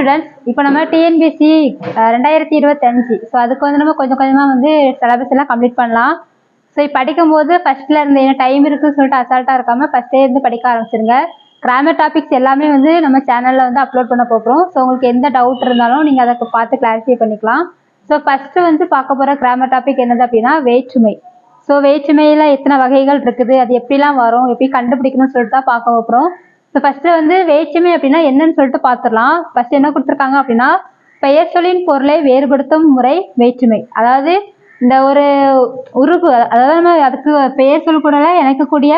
Students இப்போ நம்ம TNPSC ரெண்டாயிரத்தி இருபத்தஞ்சு ஸோ அதுக்கு வந்து நம்ம கொஞ்சம் கொஞ்சமாக வந்து சிலபஸ் எல்லாம் கம்ப்ளீட் பண்ணலாம். ஸோ இப்போ படிக்கும்போது ஃபர்ஸ்ட்ல இருந்து என்ன டைம் இருக்குன்னு சொல்லிட்டு அசால்ட்டாக இருக்காமல் ஃபர்ஸ்டே இருந்து படிக்க ஆரம்பிச்சிருங்க. கிராமர் டாபிக்ஸ் எல்லாமே வந்து நம்ம சேனலில் வந்து அப்லோட் பண்ண போகிறோம் ஸோ உங்களுக்கு எந்த டவுட் இருந்தாலும் நீங்கள் அதை பார்த்து கிளாரிஃபை பண்ணிக்கலாம். ஸோ ஃபஸ்ட்டு வந்து பார்க்க போகிற கிராமர் டாபிக் என்னது அப்படின்னா வேற்றுமை. ஸோ வேற்றுமையில் எத்தனை வகைகள் இருக்குது? அது எப்படிலாம் வரும்? எப்படி கண்டுபிடிக்கணும்னு சொல்லிட்டு தான் பார்க்க போகிறோம் இப்போ ஃபஸ்ட்டு வந்து வேற்றுமை அப்படின்னா என்னன்னு சொல்லிட்டு பார்த்துடலாம். ஃபர்ஸ்ட் என்ன கொடுத்துருக்காங்க அப்படின்னா பெயர் சொல்லின் பொருளை வேறுபடுத்தும் முறை வேற்றுமை. அதாவது இந்த ஒரு உறுப்பு அதாவது நம்ம அதுக்கு பெயர் சொல் கூட இணைக்கக்கூடிய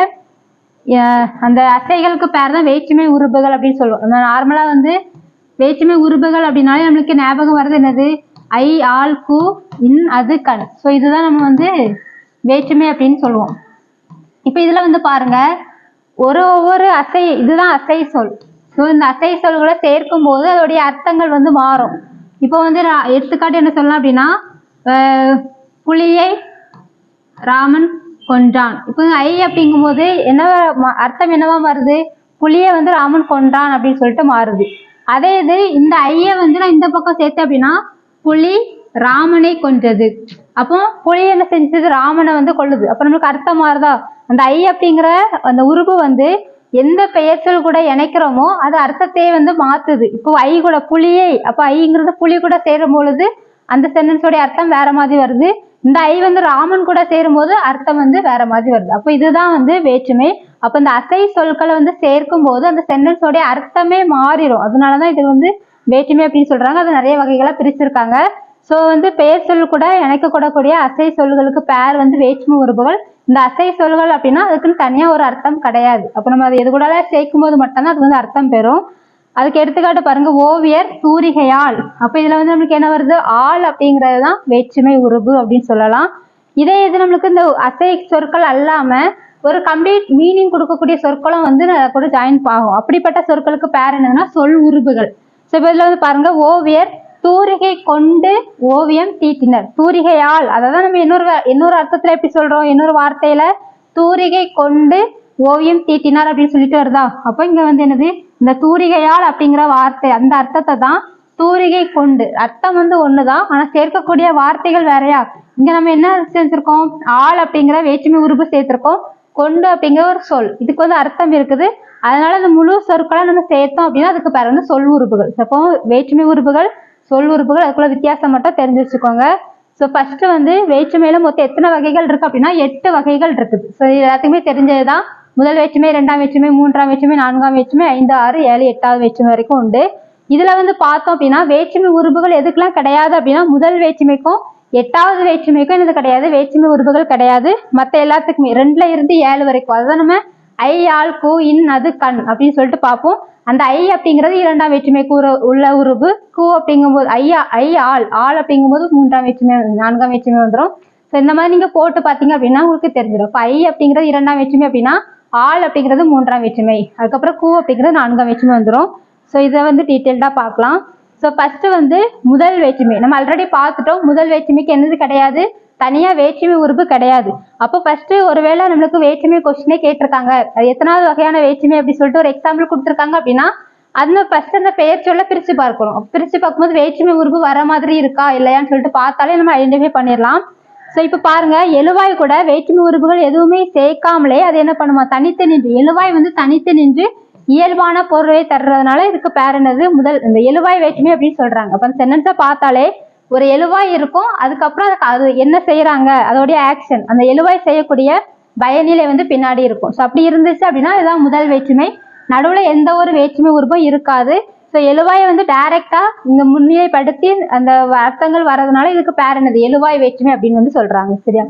அந்த அசைகளுக்கு பேர் தான் வேற்றுமை உறுப்புகள் அப்படின்னு சொல்லுவோம். நம்ம நார்மலாக வந்து வேற்றுமை உறுப்புகள் அப்படின்னாலே நம்மளுக்கு ஞாபகம் வர்றது என்னது? ஐ ஆல் கு இன் அது கண். ஸோ இதுதான் நம்ம வந்து வேற்றுமை அப்படின்னு சொல்லுவோம். இப்போ இதில் வந்து பாருங்கள் ஒரு ஒவ்வொரு அசை இதுதான் அசை சொல். ஸோ இந்த அசை சொல்களை சேர்க்கும் போது அதோடைய அர்த்தங்கள் வந்து மாறும். இப்போ வந்து நான் எடுத்துக்காட்டு என்ன சொல்லலாம் அப்படின்னா புலியை ராமன் கொன்றான். இப்போ ஐ அப்படிங்கும்போது என்ன ம- அர்த்தம் என்னவா மாறுது? புலியை வந்து ராமன் கொன்றான் அப்படின்னு சொல்லிட்டு மாறுது. அதே இது இந்த ஐயை வந்து நான் இந்த பக்கம் சேர்த்தேன் அப்படின்னா புலி ராமனை கொன்றது. அப்போ புலி என்ன செஞ்சது? ராமனை வந்து கொள்ளுது அப்ப நம்மளுக்கு அர்த்தம் மாறுதா? அந்த ஐ அப்படிங்கிற அந்த உருவு வந்து எந்த பெயர் சொல் கூட இணைக்கிறோமோ அது அர்த்தத்தையே வந்து மாத்துது. இப்போ ஐ கூட புலியை அப்போ ஐங்கிறது புலி கூட சேரும் பொழுது அந்த சென்டென்ஸோட அர்த்தம் வேற மாதிரி வருது. இந்த ஐ வந்து ராமன் கூட சேரும் போது அர்த்தம் வந்து வேற மாதிரி வருது. அப்போ இதுதான் வந்து வேற்றுமை. அப்போ இந்த அசை சொற்களை வந்து சேர்க்கும் போது அந்த சென்டென்ஸோட அர்த்தமே மாறிடும் அதனாலதான் இது வந்து வேற்றுமை அப்படின்னு சொல்றாங்க. அது நிறைய வகைகளா பிரிச்சிருக்காங்க. ஸோ வந்து பெயர் சொல் கூட இணைக்கக்கூடக்கூடிய அசை சொல்களுக்கு பேர் வந்து வேற்றுமை உறுப்புகள். இந்த அசை சொல்கள் அப்படின்னா அதுக்குன்னு தனியாக ஒரு அர்த்தம் கிடையாது. அப்போ நம்ம அது எது கூட சேர்க்கும் போது மட்டும்தான் அது வந்து அர்த்தம் பெறும். அதுக்கு எடுத்துக்காட்டு பாருங்க ஓவியர் சூரிகையால் அப்போ இதில் வந்து நம்மளுக்கு என்ன வருது? ஆள் அப்படிங்கிறது தான் வேற்றுமை உருபு அப்படின்னு சொல்லலாம். இதே இது நம்மளுக்கு இந்த அசை சொற்கள் அல்லாமல் ஒரு கம்ப்ளீட் மீனிங் கொடுக்கக்கூடிய சொற்களும் வந்து கூட ஜாயின் ஆகும். அப்படிப்பட்ட சொற்களுக்கு பேர் என்னதுன்னா சொல் உருபுகள் ஸோ இப்போ இதில் வந்து பாருங்க ஓவியர் தூரிகை கொண்டு ஓவியம் தீட்டினர். தூரிகையால் அதாவது நம்ம இன்னொரு இன்னொரு அர்த்தத்துல எப்படி சொல்றோம்? இன்னொரு வார்த்தையில தூரிகை கொண்டு ஓவியம் தீட்டினார் அப்படின்னு சொல்லிட்டு வருதா? அப்போ இங்க வந்து என்னது? இந்த தூரிகையால் அப்படிங்கிற வார்த்தை அந்த அர்த்தத்தை தான் தூரிகை கொண்டு. அர்த்தம் வந்து ஒண்ணுதான் ஆனா சேர்க்கக்கூடிய வார்த்தைகள் வேறயா? இங்க நம்ம என்ன செஞ்சிருக்கோம் ஆள் அப்படிங்கிற வேற்றுமை உருவு சேர்த்திருக்கோம். கொண்டு அப்படிங்கிற ஒரு சொல். இதுக்கு வந்து அர்த்தம் இருக்குது. அதனால அந்த முழு சொற்களை நம்ம சேர்த்தோம் அப்படின்னா அதுக்கு பேர் வந்து சொல் உறுப்புகள். அப்போ வேற்றுமை உறுப்புகள் சொல் உறுப்புகள் அதுக்குள்ள வித்தியாசம் மட்டும் தெரிஞ்சு வச்சுக்கோங்க. ஸோ ஃபர்ஸ்ட் வந்து வேற்றுமையில மொத்தம் எத்தனை வகைகள் இருக்கு அப்படின்னா எட்டு வகைகள் இருக்குது ஸோ எல்லாத்துக்குமே எல்லாத்துக்குமே தெரிஞ்சதுதான். முதல் வேற்றுமை இரண்டாம் வேற்றுமை மூன்றாம் வேற்றுமை நான்காம் வேற்றுமை ஐந்து ஆறு ஏழு எட்டாவது வேற்றுமை வரைக்கும் உண்டு. இதுல வந்து பார்த்தோம் அப்படின்னா வேற்றுமை உறுப்புகள் எதுக்கெல்லாம் கிடையாது அப்படின்னா முதல் வேற்றுமைக்கும் எட்டாவது வேற்றுமைக்கும் இது கிடையாது. வேற்றுமை உறுப்புகள் கிடையாது. மற்ற எல்லாத்துக்குமே ரெண்டுல இருந்து ஏழு வரைக்கும். அதுதான் நம்ம ஐ ஆள் கு இன் அது கண் அப்படின்னு சொல்லிட்டு பார்ப்போம். அந்த ஐ அப்படிங்கிறது இரண்டாம் வேற்றுமைக்கு கூற உள்ள உருவு. கூ அப்படிங்கும்போது ஐயா ஐ ஆள். ஆள் அப்படிங்கும்போது மூன்றாம் வேற்றுமை நான்காம் வேற்றுமை வந்துடும் ஸோ இந்த மாதிரி நீங்க போட்டு பார்த்தீங்க அப்படின்னா உங்களுக்கு தெரிஞ்சிடும் இப்போ ஐ அப்படிங்கிறது இரண்டாம் வேற்றுமை அப்படின்னா ஆள் அப்படிங்கிறது மூன்றாம் வேற்றுமை. அதுக்கப்புறம் கூ அப்படிங்கிறது நான்காம் வேற்றுமை வந்துடும் ஸோ இதை வந்து டீட்டெயில்டாக பார்க்கலாம். ஸோ ஃபர்ஸ்ட் வந்து முதல் வேற்றுமை. நம்ம ஆல்ரெடி பார்த்துட்டோம். முதல் வேற்றுமைக்கு என்னது கிடையாது? தனியா வேற்றுமை உறுப்பு கிடையாது. அப்போ ஃபர்ஸ்ட் ஒருவேளை நம்மளுக்கு வேற்றுமை கொஸ்டினே கேட்டிருக்காங்க. அது எத்தனாவது வகையான வேற்றுமை அப்படி சொல்லிட்டு ஒரு எக்ஸாம்பிள் கொடுத்துருக்காங்க அப்படின்னா அந்த ஃபர்ஸ்ட் அந்த பெயர் சொல்ல பிரிச்சு பார்க்கணும். பிரிச்சு பார்க்கும்போது வேற்றுமை உறுப்பு வர மாதிரி இருக்கா இல்லையான்னு சொல்லிட்டு பார்த்தாலே நம்ம ஐடென்டிஃபை பண்ணிடலாம். ஸோ இப்போ பாருங்க எழுவாய் கூட வேற்றுமை உறுப்புகள் எதுவுமே சேர்க்காமலே அது என்ன பண்ணுமா? தனித்து நின்று. எழுவாய் வந்து தனித்து நின்று இயல்பான பொருளை தர்றதுனால இதுக்கு பேர் என்னது? முதல் இந்த எழுவாய் வேற்றுமை அப்படின்னு சொல்றாங்க. அப்ப அந்த சென்டென்ஸை பார்த்தாலே ஒரு எழுவாய் இருக்கும். அதுக்கப்புறம் அதுக்கு அது என்ன செய்யறாங்க அதோடைய ஆக்ஷன் அந்த எழுவாய் செய்யக்கூடிய பயனிலை வந்து பின்னாடி இருக்கும். ஸோ அப்படி இருந்துச்சு அப்படின்னா இதுதான் முதல் வேற்றுமை. நடுவில் எந்த ஒரு வேற்றுமை உருவம் இருக்காது. ஸோ எழுவாயை வந்து டைரக்டா இந்த முன்னிலைப்படுத்தி அந்த அர்த்தங்கள் வர்றதுனால இதுக்கு பேர் என்னது? எழுவாய் வேற்றுமை அப்படின்னு வந்து சொல்றாங்க. சரியா?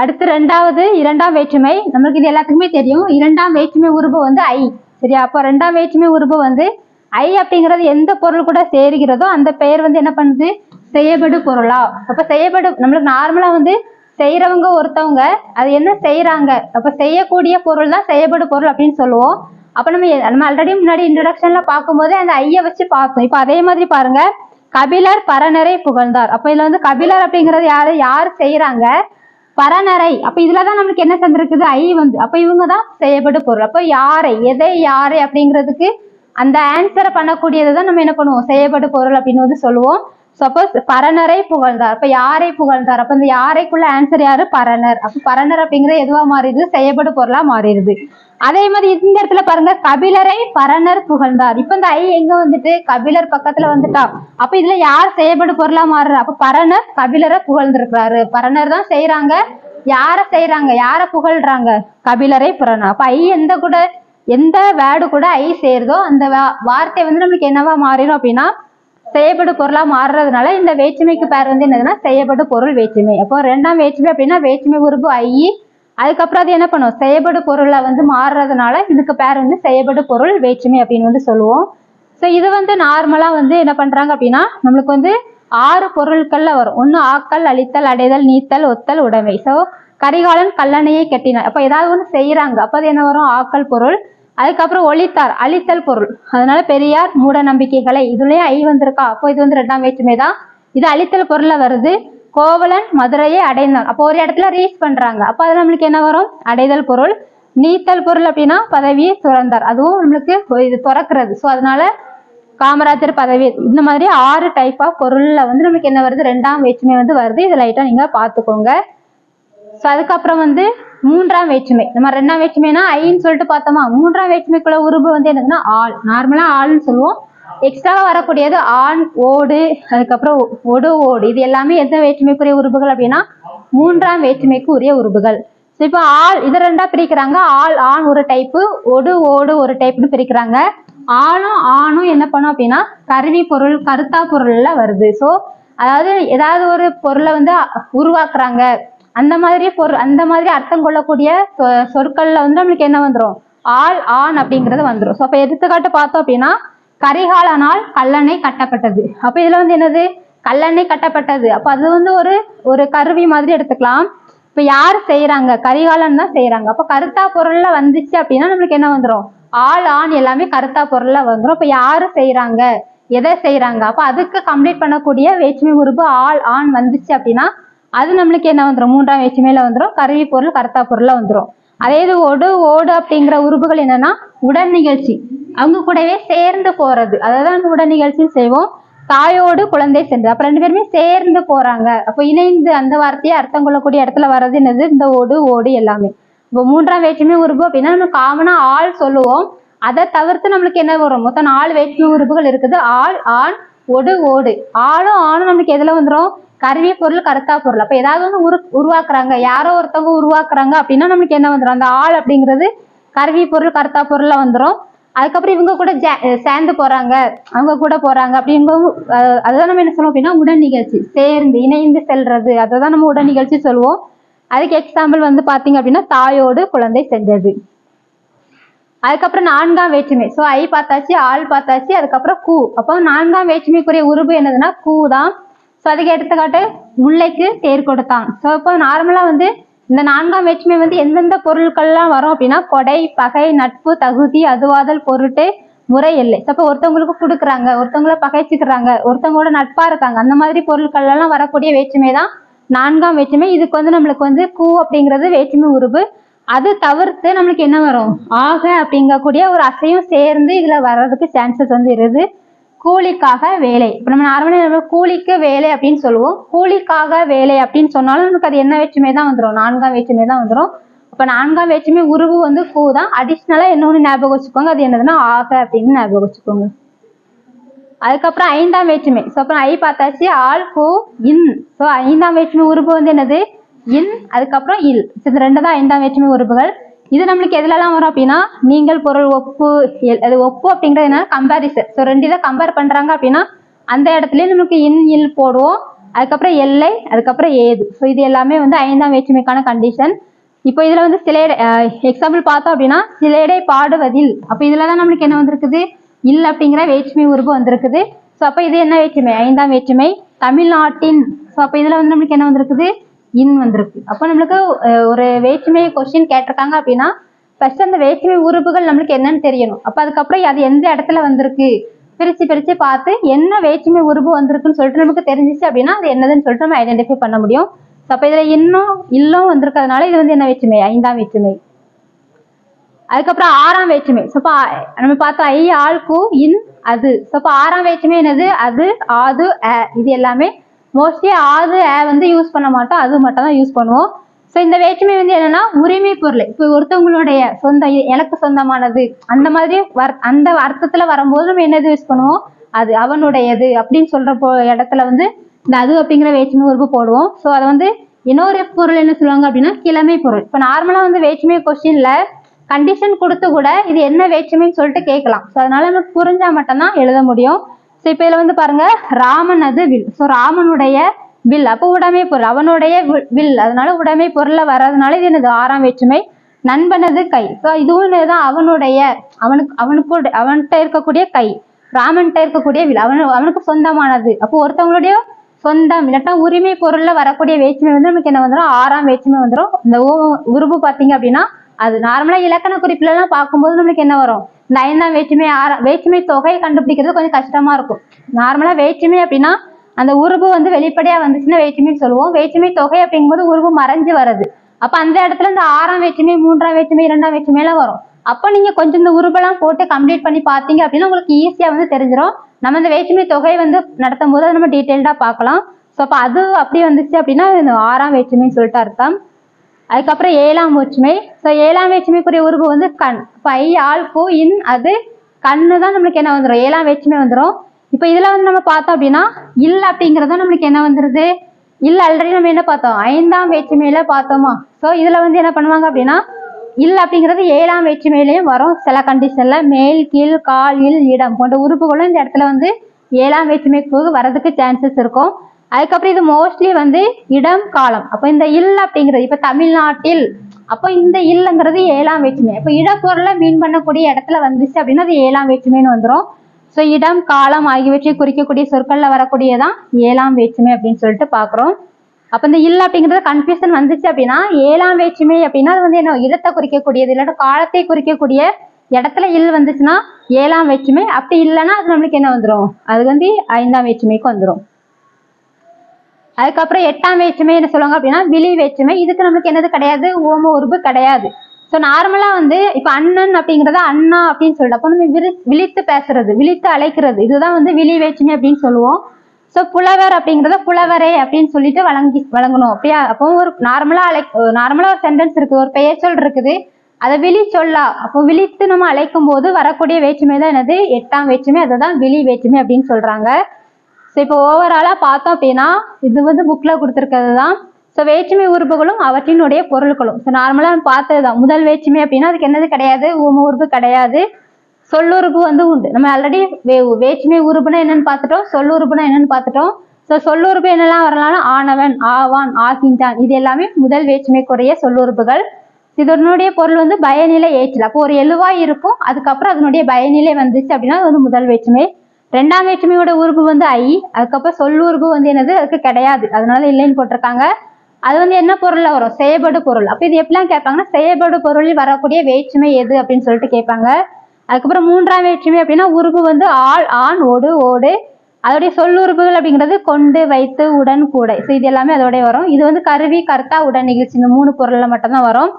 அடுத்து ரெண்டாவது இரண்டாம் வேற்றுமை. நம்மளுக்கு இது எல்லாத்துக்குமே தெரியும். இரண்டாம் வேற்றுமை உருவம் வந்து ஐ. சரியா? அப்போ ரெண்டாம் வேற்றுமை உருவம் வந்து ஐ அப்படிங்கிறது எந்த பொருள் கூட சேருகிறதோ அந்த பெயர் வந்து என்ன பண்ணுது? செய்யப்படு பொருளா? அப்ப செய்யப்படு நம்மளுக்கு நார்மலா வந்து செய்யறவங்க ஒருத்தவங்க அது என்ன செய்யறாங்க அப்ப செய்யக்கூடிய பொருள் தான் செய்யப்படு பொருள் அப்படின்னு சொல்லுவோம். அப்ப நம்ம நம்ம ஆல்ரெடி முன்னாடி இன்ட்ரடக்ஷன்ல பார்க்கும்போது அந்த ஐய வச்சு பார்ப்போம். இப்ப அதே மாதிரி பாருங்க கபிலர் பரநரை புகழ்ந்தார். அப்ப இதுல வந்து கபிலர் அப்படிங்கிறது யாரு? யார் செய்யறாங்க பரநரை. அப்ப இதுலதான் நம்மளுக்கு என்ன சந்திருக்குது ஐ வந்து. அப்ப இவங்க தான் செய்யப்படும் பொருள். அப்ப யாரை? எதை யாரை அப்படிங்கிறதுக்கு அந்த ஆன்சரை பண்ணக்கூடியதை தான் நம்ம என்ன பண்ணுவோம்? செய்யப்படு பொருள் அப்படின்னு வந்து சொல்லுவோம். சப்போஸ் பரணரை புகழ்ந்தார். அப்ப யாரை புகழ்ந்தார்? அப்ப இந்த யாரைக்குள்ள ஆன்சர் யாரு? பரணர். அப்ப பரணர் அப்படிங்கிறது எதுவா மாறிடுது? செய்யப்படு பொருளா மாறிடுது. அதே மாதிரி இந்த இடத்துல பாருங்க கபிலரை பரணர் புகழ்ந்தார். இப்ப இந்த ஐ எங்க வந்துட்டு? கபிலர் பக்கத்துல வந்துட்டா. அப்ப இதுல யார் செய்யப்படு பொருளா மாறுற அப்ப பரணர் கபிலரை புகழ்ந்திருக்கிறாரு. பரணர் தான் செய்யறாங்க யார செய்யறாங்க யார புகழ்றாங்க? கபிலரை புறணும் அப்ப ஐ எந்த கூட எந்த வேர்டு கூட ஐ சேருதோ அந்த வார்த்தை வந்து நம்மளுக்கு என்னவா மாறிடும் அப்படின்னா செய்யப்படு பொருளாக மாறுறதுனால இந்த வேற்றுமைக்கு பேர் வந்து என்னதுன்னா செய்யப்படு பொருள் வேற்றுமை. அப்போ ரெண்டாம் வேற்றுமை அப்படின்னா வேற்றுமை உறுப்பு ஐ அதுக்கப்புறம் அது என்ன பண்ணும்? செய்யப்படு பொருளை வந்து மாறுறதுனால இதுக்கு பேர் வந்து செய்யப்படு பொருள் வேற்றுமை அப்படின்னு வந்து சொல்லுவோம். ஸோ இது வந்து நார்மலாக வந்து என்ன பண்ணுறாங்க அப்படின்னா நம்மளுக்கு வந்து ஆறு பொருட்களில் வரும். ஒன்று ஆக்கல் அழித்தல் அடைதல் நீத்தல் ஒத்தல் உடைமை. ஸோ கரிகாலன் கல்லணையை கட்டினார். அப்போ ஏதாவது ஒன்று செய்கிறாங்க அப்போ அது என்ன வரும்? ஆக்கல் பொருள் அதுக்கப்புறம் ஒழித்தார் அழித்தல் பொருள். அதனால பெரியார் மூட நம்பிக்கைகளை இதுலயே ஐ வந்திருக்கா? அப்போ இது வந்து ரெண்டாம் வேற்றுமை தான். இது அழித்தல் பொருள்ல வருது. கோவலன் மதுரையை அடைந்தான் அப்போ ஒரு இடத்துல ரீச் பண்றாங்க. அப்ப அது நம்மளுக்கு என்ன வரும்? அடைதல் பொருள். நீத்தல் பொருள் அப்படின்னா பதவியை துறந்தார். அதுவும் நம்மளுக்கு இது துறக்கிறது. ஸோ அதனால காமராஜர் பதவி. இந்த மாதிரி ஆறு டைப் ஆஃப் பொருள்ல வந்து நமக்கு என்ன வருது? ரெண்டாம் வேற்றுமை வந்து வருது. இது லைட்டா நீங்க பாத்துக்கோங்க ஸோ அதுக்கப்புறம் வந்து மூன்றாம் வேற்றுமை. நம்ம ரெண்டாம் வேற்றுமைனா ஐன்னு சொல்லிட்டு பார்த்தோமா? மூன்றாம் வேற்றுமைக்குள்ள உருபு வந்து என்னதுன்னா ஆள். நார்மலா ஆள்னு சொல்லுவோம். எக்ஸ்ட்ராவா வரக்கூடியது ஆண் ஓடு அதுக்கப்புறம் ஒடு ஓடு. இது எல்லாமே எந்த வேற்றுமைக்குரிய உருவுகள் அப்படின்னா மூன்றாம் வேற்றுமைக்கு உரிய உருவுகள் ஸோ இப்போ ஆள் இது ரெண்டா பிரிக்கிறாங்க. ஆள் ஆண் ஒரு டைப்பு ஒடு ஓடு ஒரு டைப்னு பிரிக்கிறாங்க. ஆணும் ஆணும் என்ன பண்ணும் அப்படின்னா கருவி பொருள் கருத்தா பொருள்ல வருது. ஸோ அதாவது ஏதாவது ஒரு பொருளை வந்து உருவாக்குறாங்க. அந்த மாதிரி பொருள் அந்த மாதிரி அர்த்தம் கொள்ளக்கூடிய சொ- சொற்கள்ல வந்து நம்மளுக்கு என்ன வந்துடும் ஆள் ஆண் அப்படிங்கிறது வந்துடும் ஸோ அப்போ எடுத்துக்காட்டு பார்த்தோம் அப்படின்னா கரிகாலனால் கல்லணை கட்டப்பட்டது. அப்போ இதுல வந்து என்னது? கல்லணை கட்டப்பட்டது. அப்போ அது வந்து ஒரு ஒரு கருவி மாதிரி எடுத்துக்கலாம். இப்போ யார் செய்யறாங்க கரிகாலன் தான் செய்யறாங்க அப்போ கருத்தா பொருள்ல வந்துச்சு அப்படின்னா நம்மளுக்கு என்ன வந்துடும் ஆள் ஆண் எல்லாமே கருத்தா பொருள்ல வந்துடும் இப்போ யாரு செய்யறாங்க எதை செய்யறாங்க அப்போ அதுக்கு கம்ப்ளீட் பண்ணக்கூடிய வேற்றுமை உருபு ஆள் ஆண் வந்துச்சு அப்படின்னா அது நம்மளுக்கு என்ன வந்துரும்? மூன்றாம் வேற்றுமையில வந்துடும் கருவி பொருள் கருத்தா பொருள்ல வந்துடும் அதே இது ஒடு ஓடு அப்படிங்கிற உறுப்புகள் என்னன்னா உடன் நிகழ்ச்சி. அவங்க கூடவே சேர்ந்து போறது. அதான் உடன் நிகழ்ச்சின்னு செய்வோம். தாயோடு குழந்தை சென்று அப்ப ரெண்டு பேருமே சேர்ந்து போறாங்க. அப்ப இணைந்து அந்த வார்த்தையை அர்த்தம் கொள்ளக்கூடிய இடத்துல வர்றது என்னது? இந்த ஓடு ஓடு எல்லாமே. இப்போ மூன்றாம் வேற்றுமை உறுப்பு அப்படின்னா நம்ம காமனா ஆள் சொல்லுவோம். அதை தவிர்த்து நம்மளுக்கு என்ன வரும்? மொத்தம் நாலு வேற்றுமை உறுப்புகள் இருக்குது. ஆள் ஆண் ஒடு ஓடு. ஆளும் ஆணும் நம்மளுக்கு எதுல வந்துடும் கருவி பொருள் கருத்தா பொருள். அப்ப ஏதாவது ஒன்று உரு உருவாக்குறாங்க. யாரோ ஒருத்தவங்க உருவாக்குறாங்க அப்படின்னா நம்மளுக்கு என்ன வந்துடும் அந்த ஆள் அப்படிங்கிறது கருவி பொருள் கருத்தா பொருள்ல வந்துடும் அதுக்கப்புறம் இவங்க கூட ஜே- சேர்ந்து போறாங்க. அவங்க கூட போறாங்க. அப்படிங்க அதுதான் நம்ம என்ன சொல்லுவோம் அப்படின்னா உடன் நிகழ்ச்சி. சேர்ந்து இணைந்து செல்றது. அதை தான் நம்ம உடன் நிகழ்ச்சி சொல்லுவோம். அதுக்கு எக்ஸாம்பிள் வந்து பாத்தீங்க அப்படின்னா தாயோடு குழந்தை சென்றது அதுக்கப்புறம் நான்காம் வேற்றுமை. ஸோ ஐ பார்த்தாச்சு ஆள் பார்த்தாச்சு அதுக்கப்புறம் கூ. அப்போ நான்காம் வேற்றுமைக்குரிய உருபு என்னதுன்னா கூ தான் ஸோ அதுக்கு எடுத்துக்காட்டு முல்லைக்கு தேர் கொடுத்தான். ஸோ இப்போ நார்மலாக வந்து இந்த நான்காம் வேற்றுமை வந்து எந்தெந்த பொருட்கள்லாம் வரும் அப்படின்னா கொடை பகை நட்பு தகுதி அதுவாதல் பொருட்டு முறை இல்லை ஸோ இப்போ ஒருத்தவங்களுக்கு கொடுக்குறாங்க ஒருத்தவங்கள பகைச்சிக்கிறாங்க ஒருத்தவங்களோட நட்பா இருக்காங்க அந்த மாதிரி பொருட்கள் எல்லாம் வரக்கூடிய வேற்றுமை தான் நான்காம் வேற்றுமை. இதுக்கு வந்து நம்மளுக்கு வந்து கூ அப்படிங்கிறது வேற்றுமை உருபு. அது தவிர்த்து நம்மளுக்கு என்ன வரும்? ஆக அப்படிங்கக்கூடிய ஒரு அசையும் சேர்ந்து இதுல வர்றதுக்கு சான்சஸ் வந்து இருக்குது கூலிக்காக வேலை. இப்போ நம்ம நார்மலாக கூலிக்கு வேலை அப்படின்னு சொல்லுவோம். கூலிக்காக வேலை அப்படின்னு சொன்னாலும் நமக்கு அது என்ன வேற்றுமை தான் வந்துடும் நான்காம் வேற்றுமை தான் வந்துடும் அப்போ நான்காம் வேற்றுமை உருவு வந்து கூ தான். அடிஷ்னலாக இன்னொன்று ஞாபகம் வச்சுக்கோங்க. அது என்னதுன்னா ஆக அப்படின்னு ஞாபகம் வச்சுக்கோங்க. அதுக்கப்புறம் ஐந்தாம் வேற்றுமை. ஸோ அப்புறம் ஐ பார்த்தாச்சு. ஆல் கூ இன். ஸோ ஐந்தாம் வேற்றுமை உருவு வந்து என்னது? இன் அதுக்கப்புறம் இல். இந்த இது ரெண்டு தான் ஐந்தாம் வேற்றுமை உறுப்புகள். இது நம்மளுக்கு எதுலலாம் வரும் அப்படின்னா நீங்கள் பொருள் ஒப்பு எல்- அது ஒப்பு அப்படிங்கிறது என்ன கம்பாரிசன் ஸோ ரெண்டு இதை கம்பேர் பண்ணுறாங்க அப்படின்னா அந்த இடத்துலயே நமக்கு இன் இல் போடுவோம். அதுக்கப்புறம் எல்லை அதுக்கப்புறம் ஏது. ஸோ இது எல்லாமே வந்து ஐந்தாம் வேற்றுமைக்கான கண்டிஷன் இப்போ இதில் வந்து சில எக்ஸாம்பிள் பார்த்தோம் அப்படின்னா சிலையடை பாடுவதில். அப்போ இதில் தான் நம்மளுக்கு என்ன வந்திருக்குது? இல் அப்படிங்கிற வேற்றுமை உருவு வந்திருக்குது. ஸோ அப்போ இது என்ன வேற்றுமை ஐந்தாம் வேற்றுமை தமிழ்நாட்டின். ஸோ அப்போ இதில் வந்து நம்மளுக்கு என்ன வந்திருக்குது? இன் வந்திருக்கு. அப்போ நம்மளுக்கு ஒரு வேற்றுமை கொஸ்டின் கேட்டிருக்காங்க அப்படின்னா ஃபர்ஸ்ட் அந்த வேற்றுமை உறுப்புகள் நம்மளுக்கு என்னன்னு தெரியணும். அப்போ அதுக்கப்புறம் அது எந்த இடத்துல வந்திருக்கு? பிரித்து பிரித்து பார்த்து என்ன வேற்றுமை உருவு வந்திருக்குன்னு சொல்லிட்டு நமக்கு தெரிஞ்சிச்சு அப்படின்னா அது என்னதுன்னு சொல்லிட்டு நம்ம ஐடென்டிஃபை பண்ண முடியும். அப்போ இதில் இன்னும் இல்லம் வந்திருக்கிறதுனால இது வந்து என்ன வேற்றுமை ஐந்தாம் வேற்றுமை அதுக்கப்புறம் ஆறாம் வேற்றுமை சோப்பா நம்ம பார்த்தோம் ஐ ஆள் இன் அது. ஸோ ஆறாம் வேற்றுமை என்னது? அது ஆது அ இது எல்லாமே மோஸ்ட்லி ஆறு ஏ வந்து யூஸ் பண்ண மாட்டோம். அது மட்டும் தான் யூஸ் பண்ணுவோம். ஸோ இந்த வேற்றுமை வந்து என்னன்னா உரிமை பொருள். இப்போ ஒருத்தவங்களுடைய சொந்த எனக்கு சொந்தமானது. அந்த மாதிரி வர் அந்த அர்த்தத்துல வரும்போது நம்ம என்னது யூஸ் பண்ணுவோம்? அது அவனுடையது அப்படின்னு சொல்ற போ இடத்துல வந்து இந்த அது அப்படிங்கிற வேற்றுமை உறுப்பு போடுவோம். ஸோ அதை வந்து இன்னொரு பொருள் என்ன சொல்லுவாங்க அப்படின்னா கிழமை பொருள். இப்போ நார்மலாக வந்து வேற்றுமை கொஸ்டின்ல கண்டிஷன் கொடுத்து கூட இது என்ன வேற்றுமைன்னு சொல்லிட்டு கேட்கலாம். ஸோ அதனால நமக்கு புரிஞ்சா மட்டும்தான் எழுத முடியும். ஸோ இப்போ இதில் வந்து பாருங்க ராமன் அது வில் ஸோ ராமனுடைய வில் அப்போ உடைமை பொருள். அவனுடைய வில் அதனால உடைமை பொருள்ல வர்றதுனால இது என்னது? ஆறாம் வேற்றுமை. நண்பனது கை. ஸோ இதுவும் தான் அவனுடைய அவனுக்கு அவனுக்கு அவன்கிட்ட இருக்கக்கூடிய கை. ராமன்கிட்ட இருக்கக்கூடிய வில் அவனு அவனுக்கு சொந்தமானது. அப்போ ஒருத்தவங்களுடைய சொந்தம் இல்லாட்டா உரிமை பொருள்ல வரக்கூடிய வேற்றுமை வந்து நமக்கு என்ன வந்துடும் ஆறாம் வேற்றுமை வந்துடும் இந்த ஊ- உருபு பார்த்தீங்க அப்படின்னா அது நார்மலா இலக்கண குறிப்புல எல்லாம் பார்க்கும்போது நம்மளுக்கு என்ன வரும்? இந்த வேற்றுமை ஆற வேற்றுமை தொகையை கண்டுபிடிக்கிறது கொஞ்சம் கஷ்டமா இருக்கும். நார்மலா வேற்றுமை அப்படின்னா அந்த உருவு வந்து வெளிப்படையா வந்துச்சுன்னா வேற்றுமைன்னு சொல்லுவோம். வேற்றுமை தொகை அப்படிங்கும்போது உருவு மறைஞ்சு வருது அப்ப அந்த இடத்துல இந்த ஆறாம் வேற்றுமை மூன்றாம் வேற்றுமை இரண்டாம் வேற்றுமை எல்லாம் வரும். அப்போ நீங்க கொஞ்சம் இந்த உருவெல்லாம் போட்டு கம்ப்ளீட் பண்ணி பார்த்தீங்க அப்படின்னா உங்களுக்கு ஈஸியா வந்து தெரிஞ்சிடும் நம்ம இந்த வேற்றுமை தொகை வந்து நடத்தும் போது அதை நம்ம டீட்டெயில்டா பார்க்கலாம். ஸோ அப்போ அது அப்படி வந்துச்சு அப்படின்னா இந்த ஆறாம் வேற்றுமைன்னு சொல்லிட்டு அர்த்தம். அதுக்கப்புறம் ஏழாம் ஒற்றுமை. ஸோ ஏழாம் வேற்றுமைக்குரிய உருவு வந்து கண். இப்போ ஐ ஆள் கு இன் அது கண்ணு தான் நம்மளுக்கு என்ன வந்துடும் ஏழாம் வேற்றுமை வந்துடும் இப்போ இதில் வந்து நம்ம பார்த்தோம் அப்படின்னா இல் அப்படிங்கிறது நம்மளுக்கு என்ன வந்துடுது இல் ஆல்ரெடி நம்ம என்ன பார்த்தோம்? ஐந்தாம் வேற்றுமையில பார்த்தோமா? ஸோ இதில் வந்து என்ன பண்ணுவாங்க அப்படின்னா இல் அப்படிங்கிறது ஏழாம் வேற்றுமையிலையும் வரும். சில கண்டிஷன்ல மேல் கீழ் கால் இல் இடம் போன்ற உறுப்புகளும் இந்த இடத்துல வந்து ஏழாம் வேற்றுமைக்கு வரதுக்கு சான்சஸ் இருக்கும். அதுக்கப்புறம் இது மோஸ்ட்லி வந்து இடம் காலம். அப்போ இந்த இல் அப்படிங்கிறது இப்போ தமிழ்நாட்டில் அப்போ இந்த இல்லைங்கிறது ஏழாம் வேற்றுமை. இப்போ இடப்பொருளை மீன் பண்ணக்கூடிய இடத்துல வந்துச்சு அப்படின்னா அது ஏழாம் வேற்றுமைன்னு வந்துடும் ஸோ இடம் காலம் ஆகியவற்றை குறிக்கக்கூடிய சொற்களில் வரக்கூடியதான் ஏழாம் வேற்றுமை அப்படின்னு சொல்லிட்டு பார்க்குறோம். அப்போ இந்த இல் அப்படிங்கிறது கன்ஃபியூஷன் வந்துச்சு அப்படின்னா ஏழாம் வேற்றுமை அப்படின்னா அது வந்து என்ன இடத்தை குறிக்கக்கூடியது இல்லாட்ட காலத்தை குறிக்கக்கூடிய இடத்துல இல் வந்துச்சுன்னா ஏழாம் வேற்றுமை. அப்படி இல்லைன்னா அது நம்மளுக்கு என்ன வந்துடும் அது வந்து ஐந்தாம் வேற்றுமைக்கு வந்துடும் அதுக்கப்புறம் எட்டாம் வேற்றுமை என்ன சொல்லுவாங்க அப்படின்னா விழி வேற்றுமை. இதுக்கு நமக்கு என்னது கிடையாது? ஓம உருபு கிடையாது. ஸோ நார்மலாக வந்து இப்போ அண்ணன் அப்படிங்கிறத அண்ணா அப்படின்னு சொல்லிட்டு அப்போ நம்ம விழி விழித்து பேசுறது விழித்து அழைக்கிறது. இதுதான் வந்து விழி வேற்றுமை அப்படின்னு சொல்லுவோம். ஸோ புலவர் அப்படிங்கிறத புலவரே அப்படின்னு சொல்லிட்டு வழங்கி வழங்கணும். அப்படியா? அப்போ ஒரு நார்மலாக அழை நார்மலாக ஒரு சென்டென்ஸ் இருக்குது. ஒரு பெயர் சொல் இருக்குது. அதை விழி சொல்லா. அப்போ விழித்து நம்ம அழைக்கும் போது வரக்கூடிய வேற்றுமை தான் என்னது? எட்டாம் வேற்றுமை. அதை தான் விழி வேற்றுமை அப்படின்னு சொல்கிறாங்க ஸோ இப்போ ஓவராலாக பார்த்தோம் அப்படின்னா இது வந்து புக்கில் கொடுத்துருக்கிறது தான் ஸோ வேற்றுமை உறுப்புகளும் அவற்றினுடைய பொருட்களும் ஸோ நார்மலாக பார்த்தது தான் முதல் வேற்றுமை அப்படின்னா அதுக்கு என்னது கிடையாது? உம உறுப்பு கிடையாது. சொல்லுறுப்பு வந்து உண்டு. நம்ம ஆல்ரெடி வே வேற்றுமை உறுப்புனா என்னன்னு பார்த்துட்டோம். சொல்லுறுப்புனா என்னன்னு பார்த்துட்டோம். ஸோ சொல்லுறுப்பு என்னெல்லாம் வரலாம்னா ஆனவன் ஆவான் ஆகின்றான். இது எல்லாமே முதல் வேற்றுமைக்குரிய சொல்லுறுப்புகள் இதனுடைய பொருள் வந்து பயநிலை ஏற்றல். அப்போ ஒரு எழுவாய் இருக்கும். அதுக்கப்புறம் அதனுடைய பயநிலை வந்துச்சு அப்படின்னா அது வந்து முதல் வேற்றுமை. ரெண்டாம் வேற்றுமையோட உறுப்பு வந்து ஐ அதுக்கப்புறம் சொல்லுறுப்பு வந்து என்னது? அதுக்கு கிடையாது. அதனால இல்லைன்னு போட்டிருக்காங்க. அது வந்து என்ன பொருள்ல வரும் செயல்படு பொருள். அப்ப இது எப்படிலாம் கேட்பாங்கன்னா செயல்படு பொருளில் வரக்கூடிய வேற்றுமை எது அப்படின்னு சொல்லிட்டு கேட்பாங்க. அதுக்கப்புறம் மூன்றாம் வேற்றுமை அப்படின்னா உறுப்பு வந்து ஆள் ஆண் ஓடு ஓடு. அதோடைய சொல்லுறுப்புகள் அப்படிங்கிறது கொண்டு வைத்து உடன் கூட. ஸோ இது எல்லாமே அதோடய வரும். இது வந்து கருவி கர்த்தா உடன் நிகழ்ச்சி. இந்த மூணு பொருளில் மட்டும்தான் வரும்.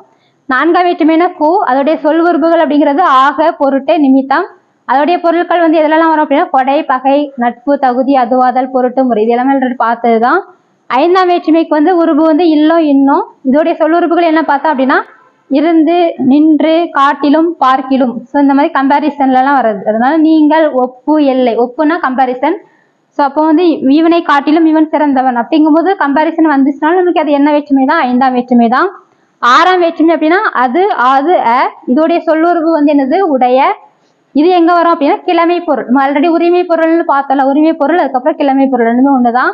நான்காம் வேற்றுமைனா கூ. அதோடைய சொல் உறுப்புகள் அப்படிங்கிறது ஆக பொருட்டு நிமித்தம். அதோடைய பொருட்கள் வந்து எதுலலாம் வரும் அப்படின்னா கொடை பகை நட்பு தகுதி அதுவாதல் பொருட்டு முறை இது எல்லாமே பார்த்தது தான் ஐந்தாம் வேற்றுமைக்கு வந்து உருபு வந்து இல்லம் இன்னும். இதோடைய சொல்லுறுப்புகள் என்ன பார்த்தா அப்படின்னா இருந்து நின்று காட்டிலும் பார்க்கிலும். ஸோ இந்த மாதிரி கம்பேரிசன்லலாம் வருது அதனால நீங்கள் ஒப்பு எல்லை. ஒப்புனா கம்பாரிசன் ஸோ அப்போ வந்து இவனை காட்டிலும் இவன் சிறந்தவன். அப்படிங்கும்போது கம்பாரிசன் வந்துச்சுனாலும் நமக்கு அது என்ன வேற்றுமை தான் ஐந்தாம் வேற்றுமை தான் ஆறாம் வேற்றுமை அப்படின்னா அது அது அ. இதோடைய சொல்லுறவு வந்து என்னது? உடைய இது எங்க வரும் அப்படின்னா கிழமை பொருள். நம்ம ஆல்ரெடி உரிமை பொருள்னு பார்த்தோம்ல உரிமை பொருள் அதுக்கப்புறம் கிழமை பொருள் ரெண்டுமே ஒண்ணுதான்.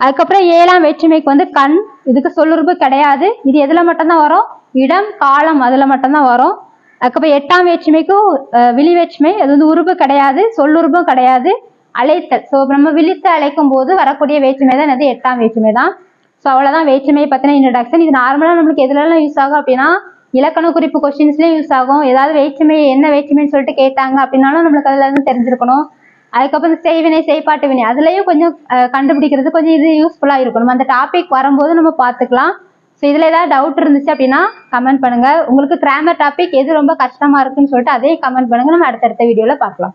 அதுக்கப்புறம் ஏழாம் வேற்றுமைக்கு வந்து கண் இதுக்கு சொல்லுறுப்பு கிடையாது. இது எதுல மட்டும்தான் வரும்? இடம் காலம் அதுல மட்டும்தான் வரும். அதுக்கப்புறம் எட்டாம் வேற்றுமைக்கும் விழி வேற்றுமை அது வந்து உருவு கிடையாது சொல்லுறுப்பும் கிடையாது அழைத்தல். ஸோ நம்ம விழித்து அழைக்கும் போது வரக்கூடிய வேற்றுமை தான் என்னது? எட்டாம் வேற்றுமை தான் ஸோ அவ்வளோதான் வேற்றுமையை பற்றின இன்ட்ரடக்ஷன் இது நார்மலாக நம்மளுக்கு எதுலலாம் யூஸ் ஆகும் அப்படின்னா இலக்கண குறிப்பு கொஸ்டின்ஸ்லேயும் யூஸ் ஆகும். ஏதாவது வேற்றுமை என்ன வேற்றுமைன்னு சொல்லிட்டு கேட்டாங்க அப்படின்னாலும் நம்மளுக்கு அதுல இருந்து தெரிஞ்சிருக்கணும். அதுக்கப்புறம் செய்வினை செய்பாட்டு வினை அதுலயும் கொஞ்சம் கண்டுபிடிக்கிறது கொஞ்சம் இது யூஸ்ஃபுல்லாக இருக்கும் நம்ம அந்த டாபிக் வரும்போது நம்ம பார்த்துக்கலாம். ஸோ இதில் ஏதாவது டவுட் இருந்துச்சு அப்படின்னா கமெண்ட் பண்ணுங்க. உங்களுக்கு கிராமர் டாபிக் எது ரொம்ப கஷ்டமா இருக்குன்னு சொல்லிட்டு அதையும் கமெண்ட் பண்ணுங்க. நம்ம அடுத்தடுத்த வீடியோவில் பார்க்கலாம்.